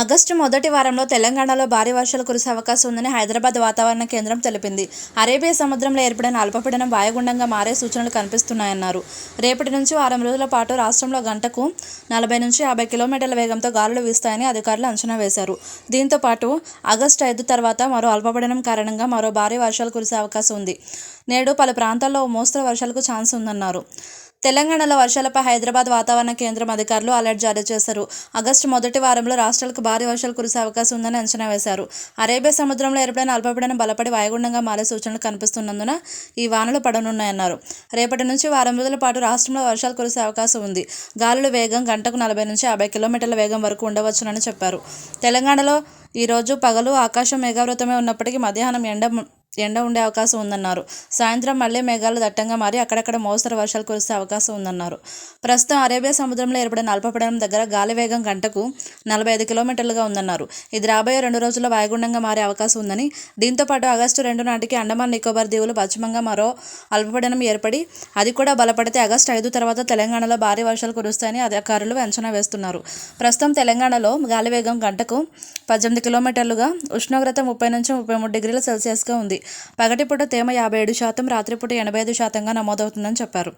August మొదటి వారంలో తెలంగాణలో భారీ వర్షాలు కురిసే అవకాశం ఉందని హైదరాబాద్ వాతావరణ కేంద్రం తెలిపింది. అరేబియా సముద్రంలో ఏర్పడిన అల్పపీడనం వాయుగుండంగా మారే సూచనలు కనిపిస్తున్నాయన్నారు. రేపటి నుంచి వారం రోజుల పాటు రాష్ట్రంలో గంటకు నలభై నుంచి యాభై కిలోమీటర్ల వేగంతో గాలులు వీస్తాయని అధికారులు అంచనా వేశారు. దీంతో పాటు ఆగస్టు ఐదు తర్వాత మరో అల్పపీడనం కారణంగా మరో భారీ వర్షాలు కురిసే అవకాశం ఉంది. నేడు పలు ప్రాంతాల్లో మోస్తరు వర్షాలకు ఛాన్స్ ఉందన్నారు. తెలంగాణలో వర్షాలపై హైదరాబాద్ వాతావరణ కేంద్రం అధికారులు అలర్ట్ జారీ చేశారు. ఆగస్టు మొదటి వారంలో రాష్ట్రాలకు భారీ వర్షాలు కురిసే అవకాశం ఉందని అంచనా వేశారు. అరేబియా సముద్రంలో ఏర్పడిన అల్పపీడనం బలపడి వాయుగుండంగా మారే సూచనలు కనిపిస్తున్నందున ఈ వానలు పడనున్నాయన్నారు. రేపటి నుంచి వారం రోజుల పాటు రాష్ట్రంలో వర్షాలు కురిసే అవకాశం ఉంది. గాలుల వేగం గంటకు నలభై నుంచి యాభై కిలోమీటర్ల వేగం వరకు ఉండవచ్చునని చెప్పారు. తెలంగాణలో ఈరోజు పగలు ఆకాశం మేఘావృతమే ఉన్నప్పటికీ మధ్యాహ్నం ఎండ ఎండ ఉండే అవకాశం ఉందన్నారు. సాయంత్రం మళ్ళీ మేఘాలు దట్టంగా మారి అక్కడక్కడ మోస్తరు వర్షాలు కురిసే అవకాశం ఉందన్నారు. ప్రస్తుతం అరేబియా సముద్రంలో ఏర్పడిన అల్పపీడనం దగ్గర గాలి వేగం గంటకు నలభై ఐదు కిలోమీటర్లుగా ఉందన్నారు. ఇది రాబోయే రెండు రోజుల్లో వాయుగుండంగా మారే అవకాశం ఉందని. దీంతో పాటు ఆగస్టు రెండు నాటికి అండమాన్ నికోబార్ దీవులు పశ్చిమంగా మరో అల్పపీడనం ఏర్పడి అది కూడా బలపడితే ఆగస్టు ఐదు తర్వాత తెలంగాణలో భారీ వర్షాలు కురుస్తాయని అధికారులు అంచనా వేస్తున్నారు. ప్రస్తుతం తెలంగాణలో గాలి వేగం గంటకు పద్దెనిమిది కిలోమీటర్లుగా ఉష్ణోగ్రత ముప్పై నుంచి ముప్పై మూడు డిగ్రీల సెల్సియస్గా ఉంది. పగటిపూట తేమ యాభై ఏడు శాతం రాత్రిపూట ఎనభై ఐదు శాతంగా నమోదవుతుందని చెప్పారు.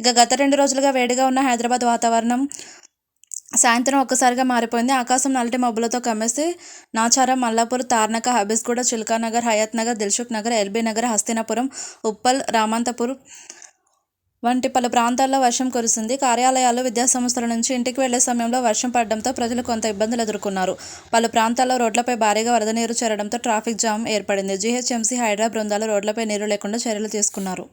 ఇక గత రెండు రోజులుగా వేడిగా ఉన్న హైదరాబాద్ వాతావరణం సాయంత్రం ఒక్కసారిగా మారిపోయింది. ఆకాశం నల్లటి మబ్బులతో కమ్మేసి Nacharam Mallapur Tarnaka Habsiguda Chilkanagar Hayathnagar Dilsukhnagar LB Nagar Hastinapuram Uppal Ramanthapur వంటి పలు ప్రాంతాల్లో వర్షం కురిసింది. కార్యాలయాలు విద్యాసంస్థల నుంచి ఇంటికి వెళ్ళే సమయంలో వర్షం పడడంతో ప్రజలు కొంత ఇబ్బందులు ఎదుర్కొన్నారు. పలు ప్రాంతాల్లో రోడ్లపై భారీగా వరద నీరు చేరడంతో ట్రాఫిక్ జామ్ ఏర్పడింది. జీహెచ్ఎంసీ హైడ్రా బృందాలు రోడ్లపై నీరు లేకుండా చర్యలు తీసుకున్నారు.